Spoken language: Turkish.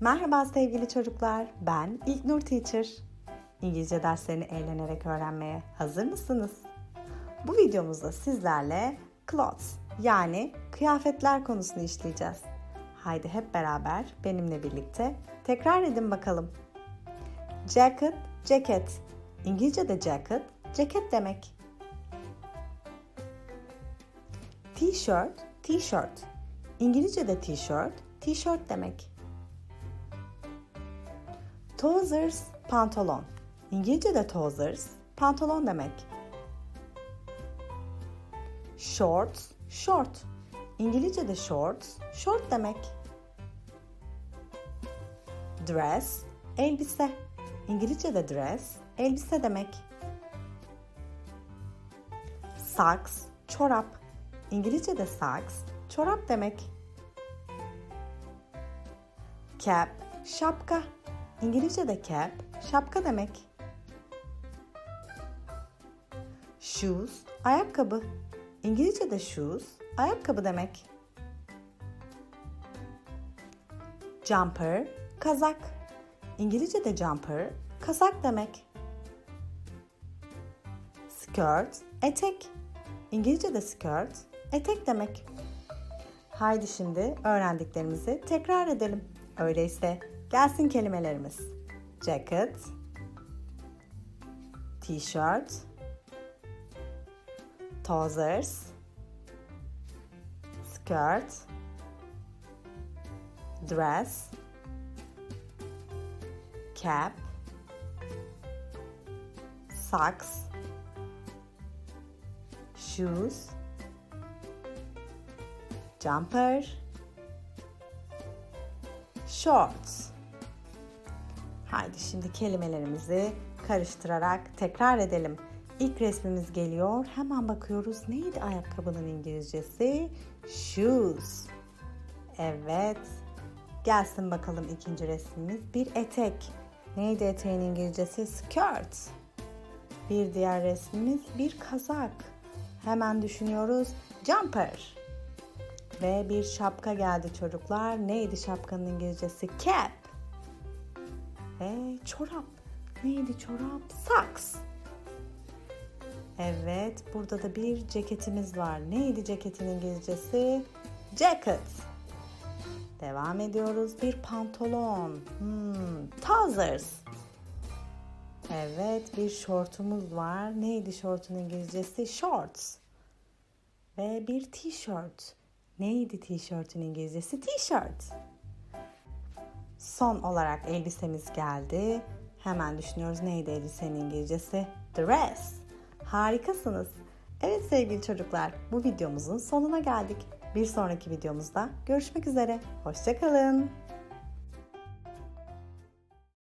Merhaba sevgili çocuklar, ben İlknur Teacher. İngilizce derslerini eğlenerek öğrenmeye hazır mısınız? Bu videomuzda sizlerle clothes yani kıyafetler konusunu işleyeceğiz. Haydi hep beraber benimle birlikte tekrar edin bakalım. Jacket, ceket. İngilizce'de jacket, ceket demek. T-shirt, t-shirt. İngilizce'de t-shirt, t-shirt demek. Trousers, pantolon. İngilizce'de trousers, pantolon demek. Shorts, short. İngilizce'de shorts, short demek. Dress, elbise. İngilizce'de dress, elbise demek. Socks, çorap. İngilizce'de socks, çorap demek. Cap, şapka. İngilizce'de cap, şapka demek. Shoes, ayakkabı. İngilizce'de shoes, ayakkabı demek. Jumper, kazak. İngilizce'de jumper, kazak demek. Skirt, etek. İngilizce'de skirt, etek demek. Haydi şimdi öğrendiklerimizi tekrar edelim. Öyleyse gelsin kelimelerimiz. Jacket, t-shirt, trousers, skirt, dress, cap, socks, shoes, jumper, shorts. Haydi şimdi kelimelerimizi karıştırarak tekrar edelim. İlk resmimiz geliyor. Hemen bakıyoruz. Neydi ayakkabının İngilizcesi? Shoes. Evet. Gelsin bakalım ikinci resmimiz. Bir etek. Neydi eteğin İngilizcesi? Skirt. Bir diğer resmimiz bir kazak. Hemen düşünüyoruz. Jumper. Ve bir şapka geldi çocuklar. Neydi şapkanın İngilizcesi? Cap. Ve çorap. Neydi çorap? Socks. Evet, burada da bir ceketimiz var. Neydi ceketin İngilizcesi? Jacket. Devam ediyoruz. Bir pantolon. Hmm, trousers. Evet, bir şortumuz var. Neydi şortun İngilizcesi? Shorts. Ve bir t-shirt. Neydi t-shirt'ün İngilizcesi? T-shirt. Son olarak elbisemiz geldi. Hemen düşünüyoruz neydi elbisenin İngilizcesi? Dress. Harikasınız. Evet sevgili çocuklar, bu videomuzun sonuna geldik. Bir sonraki videomuzda görüşmek üzere. Hoşçakalın.